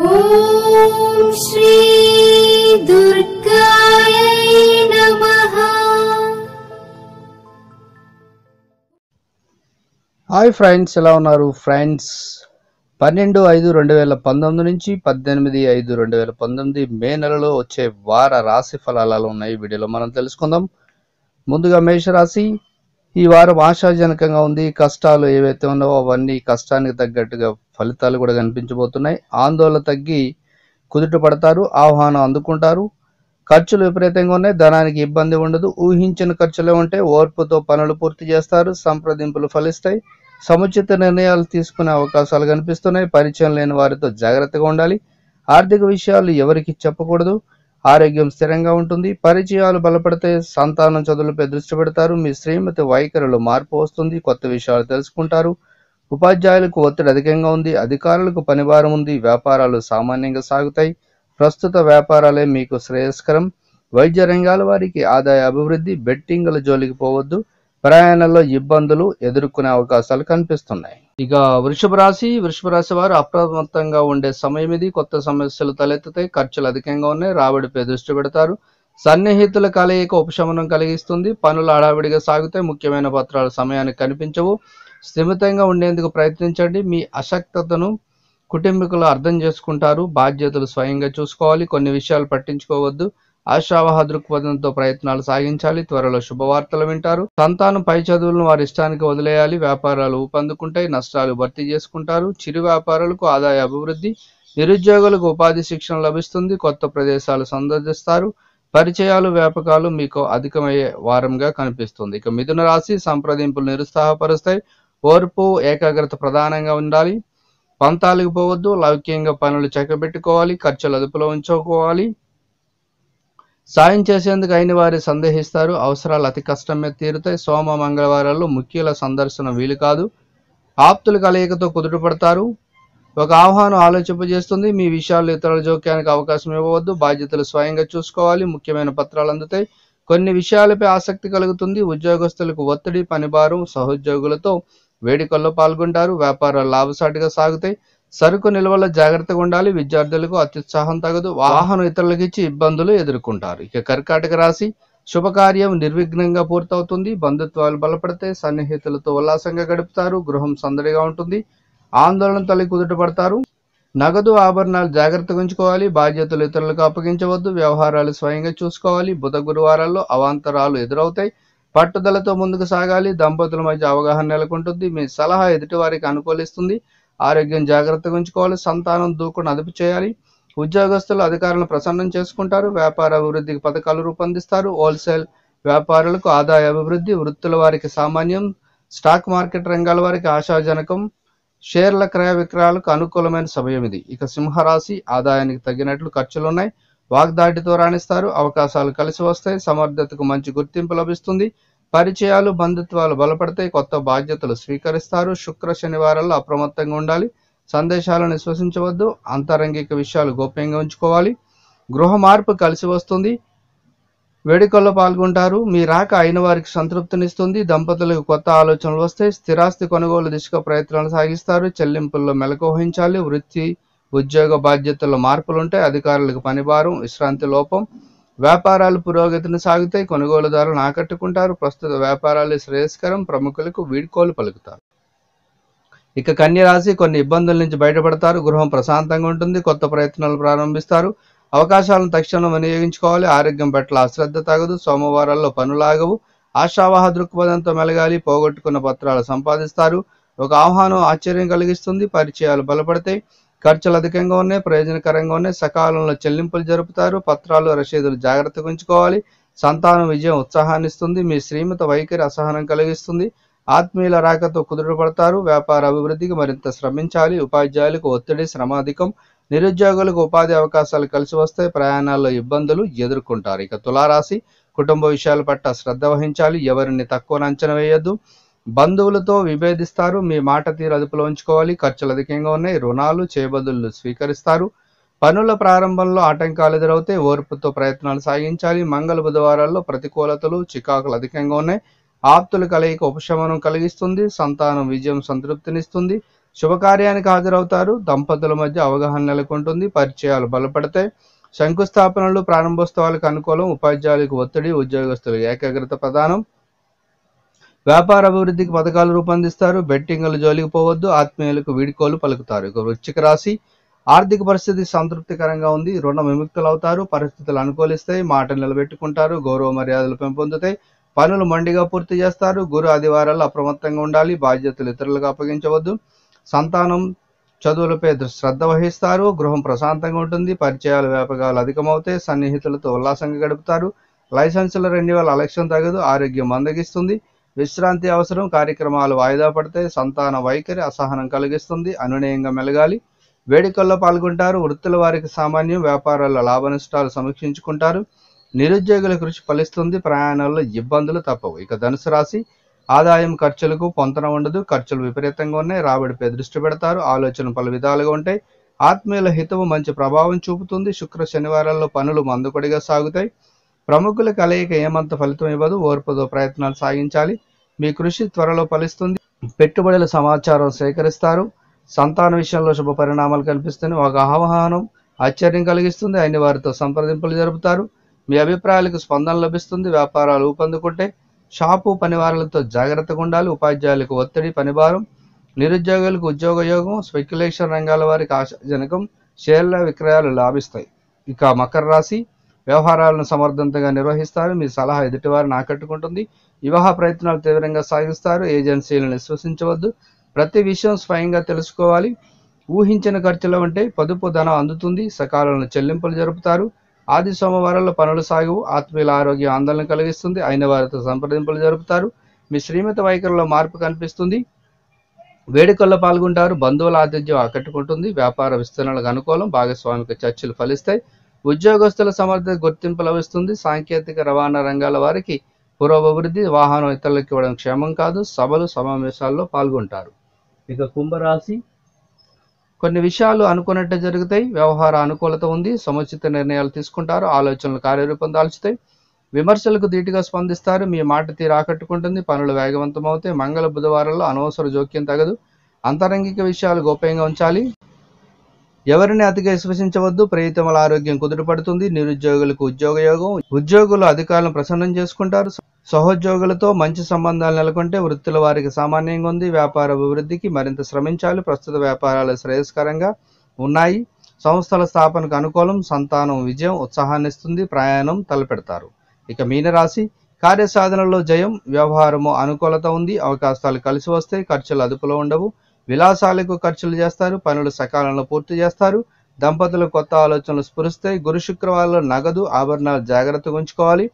ॐ श्री दुर्गायै नमः hi friends ఎలా ఉన్నారు ఫ్రెండ్స్ పన్నెండు ఐదు రెండు వేల పంతొమ్మిది నుంచి పద్దెనిమిది ఐదు రెండు వేల పంతొమ్మిది మే నెలలో వచ్చే వార రాశి ఫలాలు ఎలా ఉన్నాయి ఈ వీడియోలో మనం తెలుసుకుందాం ముందుగా మేషరాశి ఈ వారం ఆశాజనకంగా ఉంది. కష్టాలు ఏవైతే ఉన్నావో అవన్నీ కష్టానికి తగ్గట్టుగా ఫలితాలు కూడా కనిపించబోతున్నాయి. ఆందోళన తగ్గి కుదుట పడతారు ఆహ్వానం అందుకుంటారు. ఖర్చులు విపరీతంగా ఉన్నాయి. ధనానికి ఇబ్బంది ఉండదు. ఊహించిన ఖర్చులే ఉంటే ఓర్పుతో పనులు పూర్తి చేస్తారు. సంప్రదింపులు ఫలిస్తాయి. సముచిత నిర్ణయాలు తీసుకునే అవకాశాలు కనిపిస్తున్నాయి. పరిచయం లేని వారితో జాగ్రత్తగా ఉండాలి. ఆర్థిక విషయాలు ఎవరికి చెప్పకూడదు. ఆరోగ్యం స్థిరంగా ఉంటుంది. పరిచయాలు బలపడితే సంతానం చదువులపై దృష్టి పెడతారు. మీ శ్రీమతి వైఖరిలో మార్పు వస్తుంది. కొత్త విషయాలు తెలుసుకుంటారు. ఉపాధ్యాయులకు ఒత్తిడి అధికంగా ఉంది. అధికారులకు పనిభారం ఉంది. వ్యాపారాలు సామాన్యంగా సాగుతాయి. ప్రస్తుత వ్యాపారాలే మీకు శ్రేయస్కరం. వైద్య రంగాల వారికి ఆదాయ అభివృద్ధి బెట్టింగుల జోలికి పోవద్దు. ప్రయాణంలో ఇబ్బందులు ఎదుర్కొనే అవకాశాలు కనిపిస్తున్నాయి. ఇక వృషభ రాశి వృషభ రాశి వారు అప్రమత్తంగా ఉండే సమయం ఇది. కొత్త సమస్యలు తలెత్తుతాయి ఖర్చులు అధికంగా ఉన్నాయి. రాబడిపై దృష్టి పెడతారు. సన్నిహితుల కలయిక ఉపశమనం కలిగిస్తుంది. పనులు హడావిడిగా సాగుతాయి. ముఖ్యమైన పత్రాలు సమయానికి కనిపించవు. స్థిమితంగా ఉండేందుకు ప్రయత్నించండి. మీ అశక్తతను కుటుంబీకులు అర్థం చేసుకుంటారు. బాధ్యతలు స్వయంగా చూసుకోవాలి. కొన్ని విషయాలు పట్టించుకోవద్దు. ఆశావహ దృక్పథంతో ప్రయత్నాలు సాగించాలి. త్వరలో శుభవార్తలు వింటారు. సంతానం పై చదువులను వారి ఇష్టానికి వదిలేయాలి. వ్యాపారాలు ఊపందుకుంటాయి. నష్టాలు భర్తీ చేసుకుంటారు. చిరు వ్యాపారులకు ఆదాయ అభివృద్ధి నిరుద్యోగులకు ఉపాధి శిక్షణ లభిస్తుంది. కొత్త ప్రదేశాలు సందర్శిస్తారు. పరిచయాలు వ్యాపకాలు మీకు అధికమయ్యే వారంగా కనిపిస్తుంది. ఇక మిథున రాశి సంప్రదింపులు నిరుత్సాహపరుస్తాయి. ఓర్పు ఏకాగ్రత ప్రధానంగా ఉండాలి. పంతాలకు పోవద్దు. లౌక్యంగా పనులు చక్కబెట్టుకోవాలి. ఖర్చులు అదుపులో ఉంచుకోవాలి. సాయం చేసేందుకు అయిన వారి సందేహిస్తారు. అవసరాలు అతి కష్టమే తీరుతాయి. సోమ మంగళవారాల్లో ముఖ్యుల సందర్శన వీలు కాదు. ఆప్తుల కలయికతో కుదుటపడతారు ఒక ఆహ్వానం ఆలోచింపజేస్తుంది. మీ విషయాలు ఇతరుల జోక్యానికి అవకాశం ఇవ్వవద్దు. బాధ్యతలు స్వయంగా చూసుకోవాలి. ముఖ్యమైన పత్రాలు అందుతాయి. కొన్ని విషయాలపై ఆసక్తి కలుగుతుంది. ఉద్యోగస్తులకు ఒత్తిడి పనిభారం సహోద్యోగులతో వేడుకల్లో పాల్గొంటారు. వ్యాపారాలు లాభసాటిగా సాగుతాయి. సరుకు నిల్వలో జాగ్రత్తగా ఉండాలి విద్యార్థులకు అత్యుత్సాహం తగదు వాహనం ఇతరులకు ఇచ్చి ఇబ్బందులు ఎదుర్కొంటారు. ఇక కర్కాటక రాశి శుభకార్యం నిర్విఘ్నంగా పూర్తవుతుంది. బంధుత్వాలు బలపడతాయి సన్నిహితులతో ఉల్లాసంగా గడుపుతారు గృహం సందడిగా ఉంటుంది ఆందోళన తల్లి కుదుటపడతారు నగదు ఆభరణాలు జాగ్రత్తగా ఉంచుకోవాలి బాధ్యతలు ఇతరులకు అప్పగించవద్దు వ్యవహారాలు స్వయంగా చూసుకోవాలి. బుధ గురువారాల్లో అవాంతరాలు ఎదురవుతాయి. పట్టుదలతో ముందుకు సాగాలి దంపతుల మధ్య అవగాహన నెలకొంటుంది. మీ సలహా ఎదుటివారికి అనుకూలిస్తుంది. ఆరోగ్యం జాగ్రత్తగా ఉంచుకోవాలి సంతానం దూకును అదుపు చేయాలి. ఉద్యోగస్తులు అధికారులను ప్రసన్నం చేసుకుంటారు వ్యాపార అభివృద్ధికి పథకాలు రూపొందిస్తారు. హోల్సేల్ వ్యాపారులకు ఆదాయ అభివృద్ధి వృత్తుల వారికి సామాన్యం స్టాక్ మార్కెట్ రంగాల వారికి ఆశాజనకం షేర్ల క్రయ విక్రయాలకు అనుకూలమైన సమయం ఇది. ఇక సింహరాశి ఆదాయానికి తగినట్లు ఖర్చులు ఉన్నాయి వాగ్దాటితో రాణిస్తారు. అవకాశాలు కలిసి వస్తాయి. సమర్థతకు మంచి గుర్తింపు లభిస్తుంది. పరిచయాలు బంధుత్వాలు బలపడతాయి కొత్త బాధ్యతలు స్వీకరిస్తారు. శుక్ర శనివారాల్లో అప్రమత్తంగా ఉండాలి. సందేశాలను విశ్వసించవద్దు అంతరంగిక విషయాలు గోప్యంగా ఉంచుకోవాలి. గృహ మార్పు కలిసి వస్తుంది. వేడుకల్లో పాల్గొంటారు. మీ రాక అయిన వారికి సంతృప్తినిస్తుంది. దంపతులకు కొత్త ఆలోచనలు వస్తాయి స్థిరాస్తి కొనుగోలు దిశగా ప్రయత్నాలు సాగిస్తారు. చెల్లింపుల్లో మెలకువహించాలి వృత్తి ఉద్యోగ బాధ్యతల్లో మార్పులుంటాయి అధికారులకు పనిభారం విశ్రాంతి లోపం వ్యాపారాలు పురోగతిని సాగుతాయి కొనుగోలుదారులను ఆకట్టుకుంటారు. ప్రస్తుత వ్యాపారాలు శ్రేయస్కరం ప్రముఖులకు వీడ్కోలు పలుకుతారు. ఇక కన్యరాశి కొన్ని ఇబ్బందుల నుంచి బయటపడతారు. గృహం ప్రశాంతంగా ఉంటుంది కొత్త ప్రయత్నాలు ప్రారంభిస్తారు. అవకాశాలను తక్షణం వినియోగించుకోవాలి. ఆరోగ్యం పట్ల అశ్రద్ధ తగదు సోమవారాల్లో పనులాగవు ఆశావాహ దృక్పథంతో మెలగాలి పోగొట్టుకున్న పత్రాలు సంపాదిస్తారు. ఒక ఆహ్వానం ఆశ్చర్యం కలిగిస్తుంది పరిచయాలు బలపడతాయి. ఖర్చులు అధికంగా ఉన్నాయి ప్రయోజనకరంగా ఉన్నాయి. సకాలంలో చెల్లింపులు జరుపుతారు. పత్రాలు రసీదులు జాగ్రత్తగా ఉంచుకోవాలి. సంతానం విజయం ఉత్సాహాన్ని ఇస్తుంది. మీ శ్రీమత వైఖరి అసహనం కలిగిస్తుంది. ఆత్మీయుల రాకతో కుదుటపడతారు వ్యాపార అభివృద్ధికి మరింత శ్రమించాలి. ఉపాధ్యాయులకు ఒత్తిడి శ్రమ అధికం. నిరుద్యోగులకు ఉపాధి అవకాశాలు కలిసి వస్తాయి ప్రయాణాల్లో ఇబ్బందులు ఎదుర్కొంటారు. ఇక తులారాశి కుటుంబ విషయాల పట్ల శ్రద్ధ వహించాలి. ఎవరిని తక్కువ అంచనా వేయొద్దు. బంధువులతో విభేదిస్తారు మీ మాట తీరు అదుపులో ఉంచుకోవాలి ఖర్చులు అధికంగా ఉన్నాయి రుణాలు చేబదులు స్వీకరిస్తారు. పనుల ప్రారంభంలో ఆటంకాలు ఎదురవుతే ఓర్పుతో ప్రయత్నాలు సాగించాలి. మంగళ బుధవారాల్లో ప్రతికూలతలు చికాకులు అధికంగా ఉన్నాయి. ఆప్తుల కలయిక ఉపశమనం కలిగిస్తుంది సంతానం విజయం సంతృప్తినిస్తుంది. శుభకార్యానికి హాజరవుతారు దంపతుల మధ్య అవగాహన నెలకొంటుంది పరిచయాలు బలపడతాయి. శంకుస్థాపనలు ప్రారంభోత్సవాలకు అనుకూలం ఉపాధ్యాయులకు ఒత్తిడి ఉద్యోగస్తులు ఏకాగ్రత ప్రధానం. వ్యాపార అభివృద్ధికి పథకాలు రూపొందిస్తారు బెట్టింగ్లు జోలికి పోవద్దు ఆత్మీయులకు వీడుకోలు పలుకుతారు. ఇక వృశ్చిక రాశి ఆర్థిక పరిస్థితి సంతృప్తికరంగా ఉంది రుణ విముక్తులు అవుతారు పరిస్థితులు అనుకూలిస్తాయి మాట నిలబెట్టుకుంటారు గౌరవ మర్యాదలు పెంపొందుతాయి పనులు మండిగా పూర్తి చేస్తారు గురు ఆదివారాలు అప్రమత్తంగా ఉండాలి బాధ్యతలు ఇతరులకు అప్పగించవద్దు సంతానం చదువులపై శ్రద్ధ వహిస్తారు గృహం ప్రశాంతంగా ఉంటుంది పరిచయాలు వ్యాపకాలు అధికమవుతాయి సన్నిహితులతో ఉల్లాసంగా గడుపుతారు లైసెన్సుల రెన్యువల్ అలక్ష్యం తగదు ఆరోగ్యం మందగిస్తుంది విశ్రాంతి అవసరం కార్యక్రమాలు వాయిదా పడతాయి సంతాన వైఖరి అసహనం కలిగిస్తుంది అనునయంగా మెలగాలి. వేడుకల్లో పాల్గొంటారు వృత్తుల వారికి సామాన్యం వ్యాపారాల్లో లాభ నష్టాలు సమీక్షించుకుంటారు. నిరుద్యోగుల కృషి ఫలిస్తుంది ప్రయాణాల్లో ఇబ్బందులు తప్పవు. ఇక ధనుసు రాశి ఆదాయం ఖర్చులకు పొంతన ఉండదు ఖర్చులు విపరీతంగా ఉన్నాయి రాబడిపై దృష్టి పెడతారు ఆలోచనలు పలు విధాలుగా ఉంటాయి. ఆత్మీయుల హితవు మంచి ప్రభావం చూపుతుంది శుక్ర శనివారాల్లో పనులు మందుకొడిగా సాగుతాయి. ప్రముఖుల కలయిక ఏమంత ఫలితం ఇవ్వదు ఓర్పుతో ప్రయత్నాలు సాగించాలి. మీ కృషి త్వరలో ఫలిస్తుంది. పెట్టుబడుల సమాచారం సేకరిస్తారు. సంతాన విషయంలో శుభ పరిణామాలు కనిపిస్తున్నాయి ఒక ఆహ్వానం ఆశ్చర్యం కలిగిస్తుంది. అయిన వారితో సంప్రదింపులు జరుపుతారు. మీ అభిప్రాయాలకు స్పందన లభిస్తుంది. వ్యాపారాలు ఊపందుకుంటే షాపు పనివారులతో జాగ్రత్తగా ఉండాలి. ఉపాధ్యాయులకు ఒత్తిడి పనిభారం నిరుద్యోగులకు ఉద్యోగ యోగం స్పెక్యులేషన్ రంగాల వారికి ఆశాజనకం షేర్ల విక్రయాలు లాభిస్తాయి. ఇక మకర రాశి వ్యవహారాలను సమర్థవంతంగా నిర్వహిస్తారు. మీ సలహా ఎదుటివారిని ఆకట్టుకుంటుంది వివాహ ప్రయత్నాలు తీవ్రంగా సాగిస్తారు. ఏజెన్సీలను విశ్వసించవద్దు ప్రతి విషయం స్వయంగా తెలుసుకోవాలి. ఊహించిన ఖర్చుల ఉంటే పొదుపు ధనం అందుతుంది. సకాలంలో చెల్లింపులు జరుపుతారు. ఆది సోమవారాల్లో పనులు సాగు ఆత్మీయుల ఆరోగ్యం ఆందోళన కలిగిస్తుంది. అయిన వారితో సంప్రదింపులు జరుపుతారు. మీ శ్రీమత వైఖరిలో మార్పు కనిపిస్తుంది. వేడుకల్లో పాల్గొంటారు. బంధువుల ఆతిథ్యం ఆకట్టుకుంటుంది. వ్యాపార విస్తరణలకు అనుకూలం. భాగస్వామిక చర్చలు ఫలిస్తాయి. ఉద్యోగస్తుల సమర్థత గుర్తింపు లభిస్తుంది. సాంకేతిక రవాణా రంగాల వారికి పురోభివృద్ధి వాహనం ఇతరులకు ఇవ్వడం క్షేమం కాదు. సభలు సమావేశాల్లో పాల్గొంటారు. ఇక కుంభరాశి. కొన్ని విషయాలు అనుకున్నట్టు జరుగుతాయి. వ్యవహార అనుకూలత ఉంది. సముచిత నిర్ణయాలు తీసుకుంటారు. ఆలోచనలు కార్యరూపం దాల్చుతాయి. విమర్శలకు ధీటుగా స్పందిస్తారు. మీ మాట తీరు ఆకట్టుకుంటుంది. పనులు వేగవంతం అవుతాయి మంగళ బుధవారాల్లో అనవసర జోక్యం తగదు. అంతరంగిక విషయాలు గోప్యంగా ఉంచాలి. ఎవరిని అతిగా విశ్వసించవద్దు ప్రియతమల ఆరోగ్యం కుదుటపడుతుంది నిరుద్యోగులకు ఉద్యోగ యోగం ఉద్యోగులు అధికారులను ప్రసన్నం చేసుకుంటారు. సహోద్యోగులతో మంచి సంబంధాలు నెలకొంటే వృత్తుల వారికి సామాన్యంగా ఉంది. వ్యాపార అభివృద్ధికి మరింత శ్రమించాలి. ప్రస్తుత వ్యాపారాలు శ్రేయస్కరంగా ఉన్నాయి. సంస్థల స్థాపనకు అనుకూలం సంతానం విజయం ఉత్సాహాన్ని ఇస్తుంది ప్రయాణం తలపెడతారు. ఇక మీనరాశి కార్యసాధనలో జయం వ్యవహారము అనుకూలత ఉంది అవకాశాలు కలిసి వస్తాయి ఖర్చులు అదుపులో ఉండవు విలాసాలకు ఖర్చులు చేస్తారు పనులు సకాలంలో పూర్తి చేస్తారు. దంపతులు కొత్త ఆలోచనలు స్ఫురిస్తాయి. గురు శుక్రవారంలో నగదు ఆభరణాలు జాగ్రత్తగా ఉంచుకోవాలి.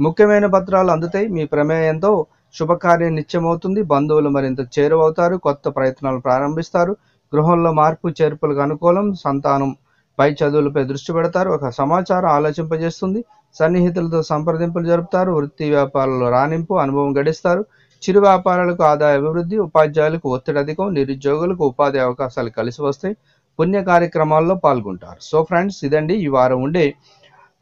ముఖ్యమైన పత్రాలు అందుతాయి. మీ ప్రమేయంతో శుభకార్యం నిత్యమవుతుంది. బంధువులు మరింత చేరువవుతారు. కొత్త ప్రయత్నాలు ప్రారంభిస్తారు. గృహంలో మార్పు చేర్పులకు అనుకూలం. సంతానం పై చదువులపై దృష్టి పెడతారు. ఒక సమాచారం ఆలోచింపజేస్తుంది. సన్నిహితులతో సంప్రదింపులు జరుపుతారు. వృత్తి వ్యాపారాల్లో రాణింపు అనుభవం గడిస్తారు. చిరు వ్యాపారాలకు ఆదాయ అభివృద్ధి ఉపాధ్యాయులకు ఒత్తిడి అధికం నిరుద్యోగులకు ఉపాధి అవకాశాలు కలిసి వస్తాయి. పుణ్య కార్యక్రమాల్లో పాల్గొంటారు. సో ఫ్రెండ్స్ ఇదండి ఈ వారం ఉండే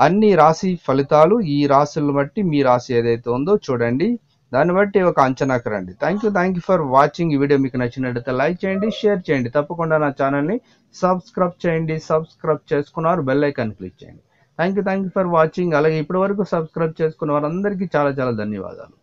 అన్ని రాశి ఫలితాలు. ఈ రాశులను బట్టి మీ రాశి ఏదైతే ఉందో చూడండి. దాన్ని బట్టి ఒక అంచనాకు రండి. Thank you thank you for watching ఈ వీడియో. మీకు నచ్చినట్లయితే లైక్ చేయండి షేర్ చేయండి. తప్పకుండా నా ఛానల్ని సబ్స్క్రైబ్ చేయండి. సబ్స్క్రైబ్ చేసుకున్నారు బెల్ ఐకాన్ క్లిక్ చేయండి. Thank you thank you for watching అలాగే ఇప్పటి వరకు సబ్స్క్రైబ్ చేసుకున్న వారందరికీ చాలా చాలా ధన్యవాదాలు.